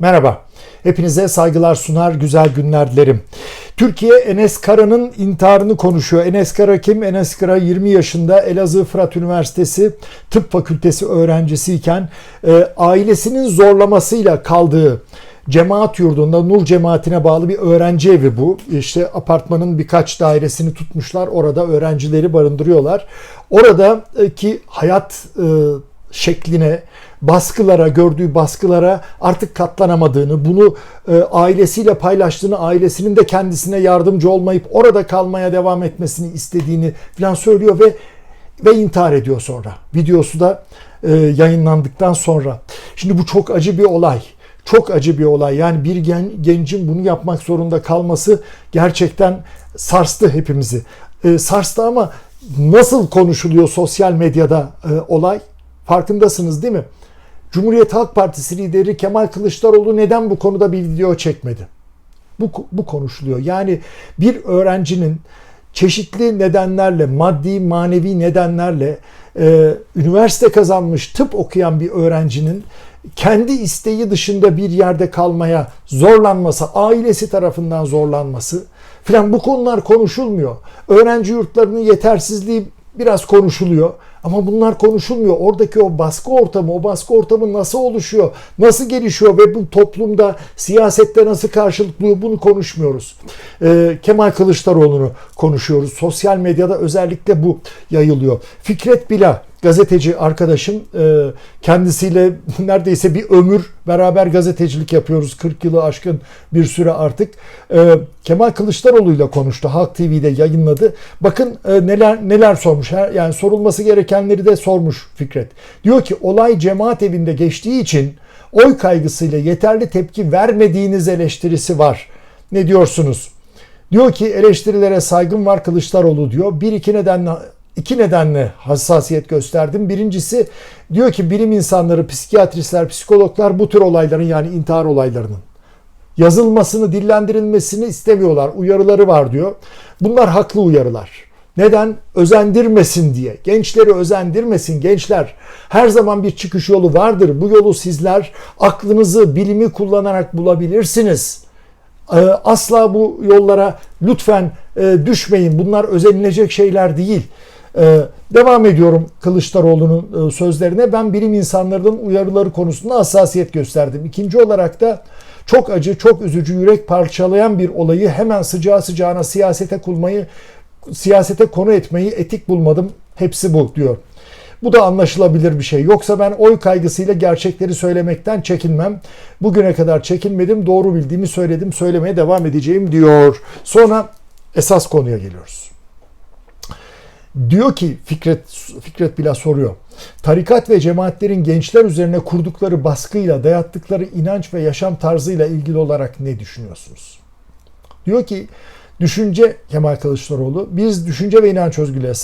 Merhaba. Hepinize saygılar sunar, güzel günler dilerim. Türkiye Enes Kara'nın intiharını konuşuyor. Enes Kara kim? Enes Kara 20 yaşında Elazığ Fırat Üniversitesi Tıp Fakültesi öğrencisiyken e, ailesinin zorlamasıyla kaldığı cemaat yurdunda Nur cemaatine bağlı bir öğrenci evi bu. İşte apartmanın birkaç dairesini tutmuşlar. Orada öğrencileri barındırıyorlar. Oradaki hayat e, şekline, baskılara, gördüğü baskılara artık katlanamadığını, bunu e, ailesiyle paylaştığını, ailesinin de kendisine yardımcı olmayıp orada kalmaya devam etmesini istediğini falan söylüyor ve ve intihar ediyor sonra. Videosu da e, yayınlandıktan sonra. Şimdi bu çok acı bir olay. Çok acı bir olay. Yani bir gen, gencin bunu yapmak zorunda kalması gerçekten sarstı hepimizi. E, sarstı ama nasıl konuşuluyor sosyal medyada e, olay? Farkındasınız değil mi? Cumhuriyet Halk Partisi lideri Kemal Kılıçdaroğlu neden bu konuda bir video çekmedi? Bu, bu konuşuluyor. Yani bir öğrencinin çeşitli nedenlerle, maddi, manevi nedenlerle e, üniversite kazanmış, tıp okuyan bir öğrencinin kendi isteği dışında bir yerde kalmaya zorlanması, ailesi tarafından zorlanması filan bu konular konuşulmuyor. Öğrenci yurtlarının yetersizliği biraz konuşuluyor. Ama bunlar konuşulmuyor. Oradaki o baskı ortamı, o baskı ortamı nasıl oluşuyor, nasıl gelişiyor ve bu toplumda, siyasette nasıl karşılık buluyor bunu konuşmuyoruz. Ee, Kemal Kılıçdaroğlu'nu konuşuyoruz. Sosyal medyada özellikle bu yayılıyor. Fikret Bila gazeteci arkadaşım e, kendisiyle neredeyse bir ömür beraber gazetecilik yapıyoruz. 40 yılı aşkın bir süre artık. E, Kemal Kılıçdaroğlu ile konuştu. Halk TV'de yayınladı. Bakın e, neler neler sormuş. Yani sorulması gerekenleri de sormuş Fikret. Diyor ki olay cemaat evinde geçtiği için oy kaygısıyla yeterli tepki vermediğiniz eleştirisi var. Ne diyorsunuz? Diyor ki eleştirilere saygım var Kılıçdaroğlu diyor. Bir iki nedenle iki nedenle hassasiyet gösterdim. Birincisi diyor ki bilim insanları, psikiyatristler, psikologlar bu tür olayların yani intihar olaylarının yazılmasını, dillendirilmesini istemiyorlar. Uyarıları var diyor. Bunlar haklı uyarılar. Neden? Özendirmesin diye. Gençleri özendirmesin. Gençler her zaman bir çıkış yolu vardır. Bu yolu sizler aklınızı, bilimi kullanarak bulabilirsiniz. Ee, asla bu yollara lütfen e, düşmeyin. Bunlar özenilecek şeyler değil. Ee, devam ediyorum Kılıçdaroğlu'nun e, sözlerine. Ben bilim insanlarının uyarıları konusunda hassasiyet gösterdim. İkinci olarak da çok acı, çok üzücü, yürek parçalayan bir olayı hemen sıcağı sıcağına siyasete kulmayı, siyasete konu etmeyi etik bulmadım. Hepsi bu diyor. Bu da anlaşılabilir bir şey. Yoksa ben oy kaygısıyla gerçekleri söylemekten çekinmem. Bugüne kadar çekinmedim. Doğru bildiğimi söyledim. Söylemeye devam edeceğim diyor. Sonra esas konuya geliyoruz. Diyor ki Fikret Fikret Bila soruyor. Tarikat ve cemaatlerin gençler üzerine kurdukları baskıyla, dayattıkları inanç ve yaşam tarzıyla ilgili olarak ne düşünüyorsunuz? Diyor ki Düşünce Kemal Kılıçdaroğlu. Biz düşünce ve inanç özgürlüğe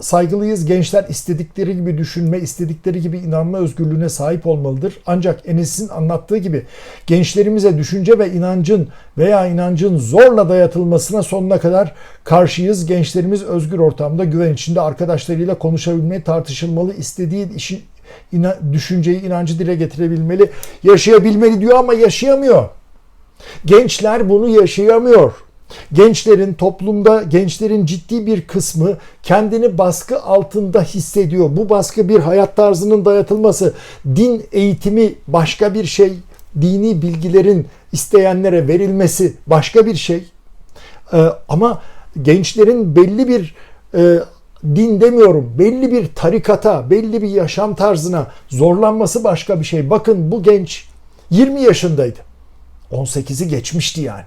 saygılıyız. Gençler istedikleri gibi düşünme, istedikleri gibi inanma özgürlüğüne sahip olmalıdır. Ancak Enes'in anlattığı gibi gençlerimize düşünce ve inancın veya inancın zorla dayatılmasına sonuna kadar karşıyız. Gençlerimiz özgür ortamda güven içinde arkadaşlarıyla konuşabilmeyi, tartışılmalı, istediği işi, ina, düşünceyi, inancı dile getirebilmeli, yaşayabilmeli diyor ama yaşayamıyor. Gençler bunu yaşayamıyor. Gençlerin toplumda gençlerin ciddi bir kısmı kendini baskı altında hissediyor. Bu baskı bir hayat tarzının dayatılması, din eğitimi başka bir şey, dini bilgilerin isteyenlere verilmesi başka bir şey. Ee, ama gençlerin belli bir e, din demiyorum, belli bir tarikata, belli bir yaşam tarzına zorlanması başka bir şey. Bakın bu genç 20 yaşındaydı. 18'i geçmişti yani.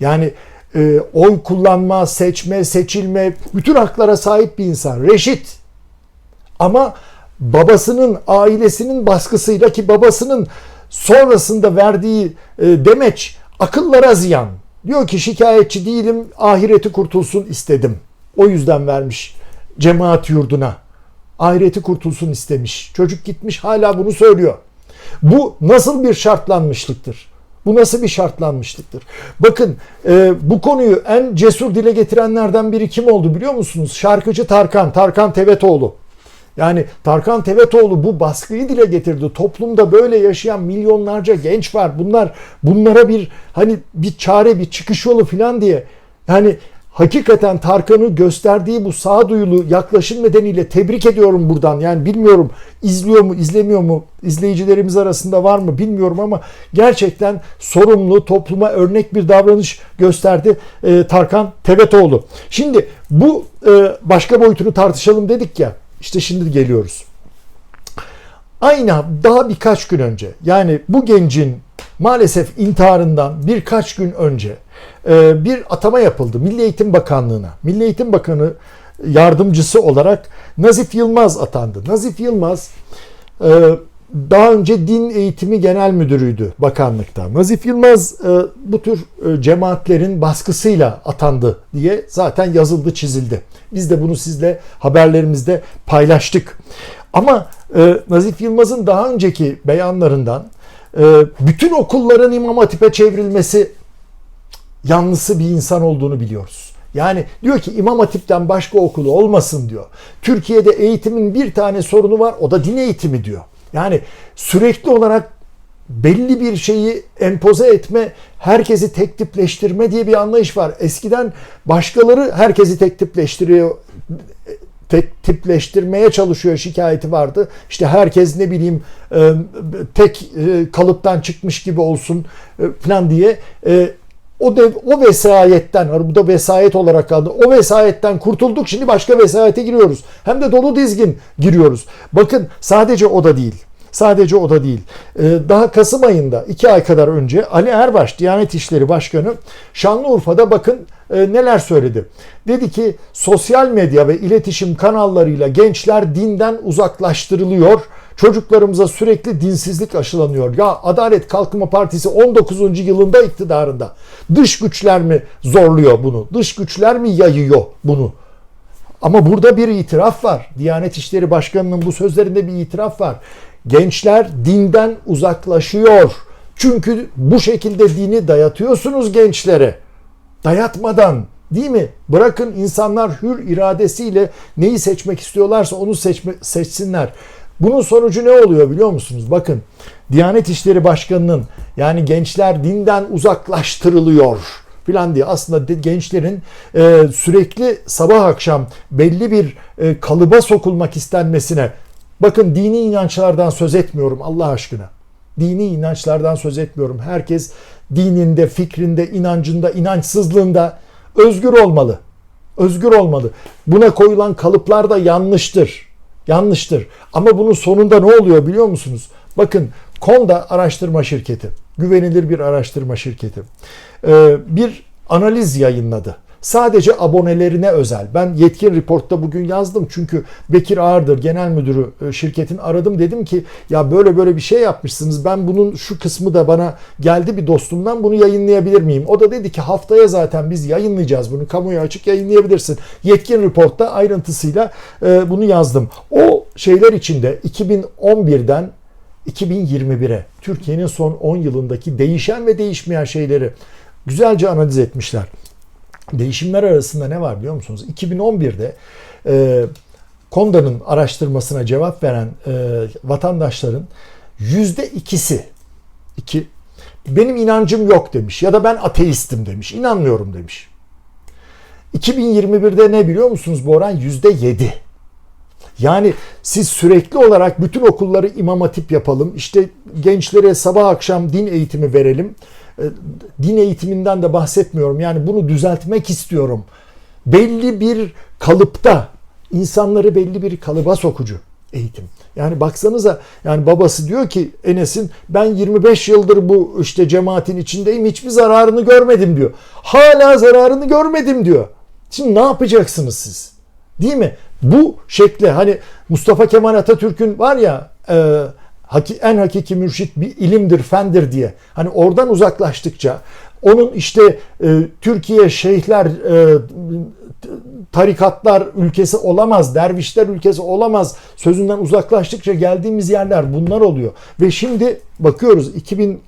Yani e, oy kullanma, seçme, seçilme, bütün haklara sahip bir insan. Reşit. Ama babasının, ailesinin baskısıyla ki babasının sonrasında verdiği e, demeç akıllara ziyan. Diyor ki şikayetçi değilim, ahireti kurtulsun istedim. O yüzden vermiş cemaat yurduna. Ahireti kurtulsun istemiş. Çocuk gitmiş hala bunu söylüyor. Bu nasıl bir şartlanmışlıktır? Bu nasıl bir şartlanmışlıktır? Bakın e, bu konuyu en cesur dile getirenlerden biri kim oldu biliyor musunuz? Şarkıcı Tarkan, Tarkan Tevetoğlu. Yani Tarkan Tevetoğlu bu baskıyı dile getirdi. Toplumda böyle yaşayan milyonlarca genç var. Bunlar bunlara bir hani bir çare, bir çıkış yolu falan diye. Yani hakikaten Tarkan'ı gösterdiği bu sağduyulu yaklaşım nedeniyle tebrik ediyorum buradan. Yani bilmiyorum izliyor mu, izlemiyor mu, izleyicilerimiz arasında var mı bilmiyorum ama gerçekten sorumlu, topluma örnek bir davranış gösterdi e, Tarkan Tevetoğlu. Şimdi bu e, başka boyutunu tartışalım dedik ya. İşte şimdi geliyoruz. Aynı daha birkaç gün önce yani bu gencin maalesef intiharından birkaç gün önce e, bir atama yapıldı Milli Eğitim Bakanlığı'na. Milli Eğitim Bakanı yardımcısı olarak Nazif Yılmaz atandı. Nazif Yılmaz e, daha önce Din Eğitimi Genel Müdürüydü bakanlıkta. Nazif Yılmaz e, bu tür cemaatlerin baskısıyla atandı diye zaten yazıldı, çizildi. Biz de bunu sizle haberlerimizde paylaştık. Ama Nazif Yılmaz'ın daha önceki beyanlarından bütün okulların İmam Hatip'e çevrilmesi yanlısı bir insan olduğunu biliyoruz. Yani diyor ki İmam Hatip'ten başka okulu olmasın diyor. Türkiye'de eğitimin bir tane sorunu var o da din eğitimi diyor. Yani sürekli olarak belli bir şeyi empoze etme, herkesi tek tipleştirme diye bir anlayış var. Eskiden başkaları herkesi tek tipleştiriyor, tipleştirmeye çalışıyor şikayeti vardı. İşte herkes ne bileyim e, tek e, kalıptan çıkmış gibi olsun e, falan diye o dev, o vesayetten, bu da vesayet olarak kaldı. O vesayetten kurtulduk. Şimdi başka vesayete giriyoruz. Hem de dolu dizgin giriyoruz. Bakın sadece o da değil. Sadece o da değil. Daha Kasım ayında iki ay kadar önce Ali Erbaş Diyanet İşleri Başkanı Şanlıurfa'da bakın e, neler söyledi. Dedi ki sosyal medya ve iletişim kanallarıyla gençler dinden uzaklaştırılıyor Çocuklarımıza sürekli dinsizlik aşılanıyor. Ya Adalet Kalkınma Partisi 19. yılında iktidarında. Dış güçler mi zorluyor bunu? Dış güçler mi yayıyor bunu? Ama burada bir itiraf var. Diyanet İşleri Başkanı'nın bu sözlerinde bir itiraf var. Gençler dinden uzaklaşıyor. Çünkü bu şekilde dini dayatıyorsunuz gençlere. Dayatmadan Değil mi? Bırakın insanlar hür iradesiyle neyi seçmek istiyorlarsa onu seçme, seçsinler. Bunun sonucu ne oluyor biliyor musunuz? Bakın Diyanet İşleri Başkanı'nın yani gençler dinden uzaklaştırılıyor filan diye aslında gençlerin e, sürekli sabah akşam belli bir e, kalıba sokulmak istenmesine bakın dini inançlardan söz etmiyorum Allah aşkına. Dini inançlardan söz etmiyorum. Herkes dininde, fikrinde, inancında, inançsızlığında özgür olmalı. Özgür olmalı. Buna koyulan kalıplar da yanlıştır yanlıştır. Ama bunun sonunda ne oluyor biliyor musunuz? Bakın Konda araştırma şirketi, güvenilir bir araştırma şirketi bir analiz yayınladı. Sadece abonelerine özel. Ben yetkin reportta bugün yazdım çünkü Bekir Ağırdır genel müdürü e, şirketin aradım dedim ki ya böyle böyle bir şey yapmışsınız. Ben bunun şu kısmı da bana geldi bir dostumdan bunu yayınlayabilir miyim? O da dedi ki haftaya zaten biz yayınlayacağız bunu. Kamuya açık yayınlayabilirsin. Yetkin reportta ayrıntısıyla e, bunu yazdım. O şeyler içinde 2011'den 2021'e Türkiye'nin son 10 yılındaki değişen ve değişmeyen şeyleri güzelce analiz etmişler. Değişimler arasında ne var biliyor musunuz? 2011'de e, Konda'nın araştırmasına cevap veren e, vatandaşların yüzde ikisi iki benim inancım yok demiş ya da ben ateistim demiş. İnanmıyorum demiş. 2021'de ne biliyor musunuz bu oran? Yüzde yedi. Yani siz sürekli olarak bütün okulları imam hatip yapalım. İşte gençlere sabah akşam din eğitimi verelim. E, din eğitiminden de bahsetmiyorum. Yani bunu düzeltmek istiyorum. Belli bir kalıpta insanları belli bir kalıba sokucu eğitim. Yani baksanıza yani babası diyor ki Enes'in ben 25 yıldır bu işte cemaatin içindeyim hiçbir zararını görmedim diyor. Hala zararını görmedim diyor. Şimdi ne yapacaksınız siz? Değil mi? Bu şekle hani Mustafa Kemal Atatürk'ün var ya e, en hakiki mürşit bir ilimdir, fendir diye. Hani oradan uzaklaştıkça onun işte e, Türkiye şeyhler e, tarikatlar ülkesi olamaz, dervişler ülkesi olamaz sözünden uzaklaştıkça geldiğimiz yerler bunlar oluyor. Ve şimdi bakıyoruz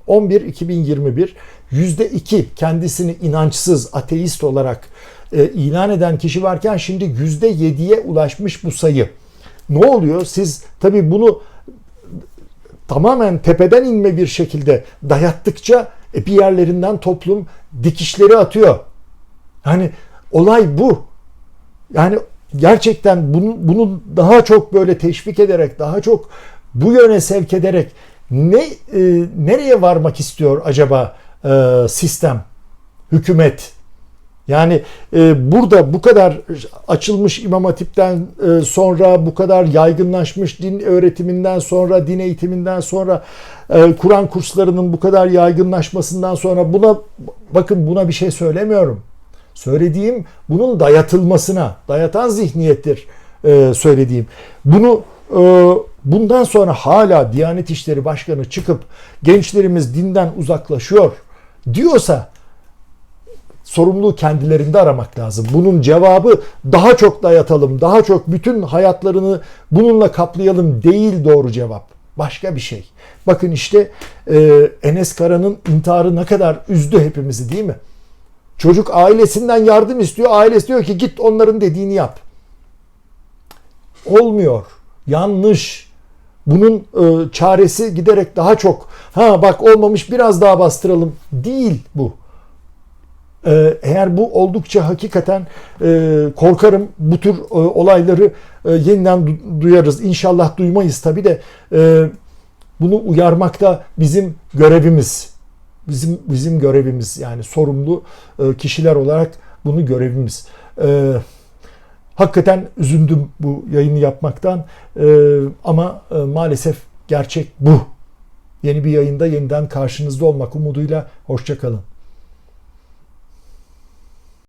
2011-2021 yüzde iki kendisini inançsız, ateist olarak e, ilan eden kişi varken şimdi yüzde yediye ulaşmış bu sayı. ne oluyor? Siz tabii bunu tamamen tepeden inme bir şekilde dayattıkça e, bir yerlerinden toplum dikişleri atıyor. Yani olay bu. Yani gerçekten bunu, bunu daha çok böyle teşvik ederek, daha çok bu yöne sevk ederek ne e, nereye varmak istiyor acaba e, sistem, hükümet? Yani e, burada bu kadar açılmış İmam Hatip'ten e, sonra, bu kadar yaygınlaşmış din öğretiminden sonra, din eğitiminden sonra, e, Kur'an kurslarının bu kadar yaygınlaşmasından sonra buna bakın buna bir şey söylemiyorum. Söylediğim bunun dayatılmasına, dayatan zihniyettir e, söylediğim. Bunu e, bundan sonra hala Diyanet İşleri Başkanı çıkıp gençlerimiz dinden uzaklaşıyor diyorsa sorumluluğu kendilerinde aramak lazım. Bunun cevabı daha çok dayatalım, daha çok bütün hayatlarını bununla kaplayalım değil doğru cevap. Başka bir şey. Bakın işte e, Enes Kara'nın intiharı ne kadar üzdü hepimizi değil mi? Çocuk ailesinden yardım istiyor. Ailesi diyor ki git onların dediğini yap. Olmuyor. Yanlış. Bunun e, çaresi giderek daha çok ha bak olmamış biraz daha bastıralım değil bu. E, eğer bu oldukça hakikaten e, korkarım bu tür e, olayları e, yeniden du- duyarız. İnşallah duymayız tabi de bunu uyarmak da bizim görevimiz. Bizim bizim görevimiz yani sorumlu kişiler olarak bunu görevimiz. Hakikaten üzüldüm bu yayını yapmaktan ama maalesef gerçek bu. Yeni bir yayında yeniden karşınızda olmak umuduyla hoşçakalın.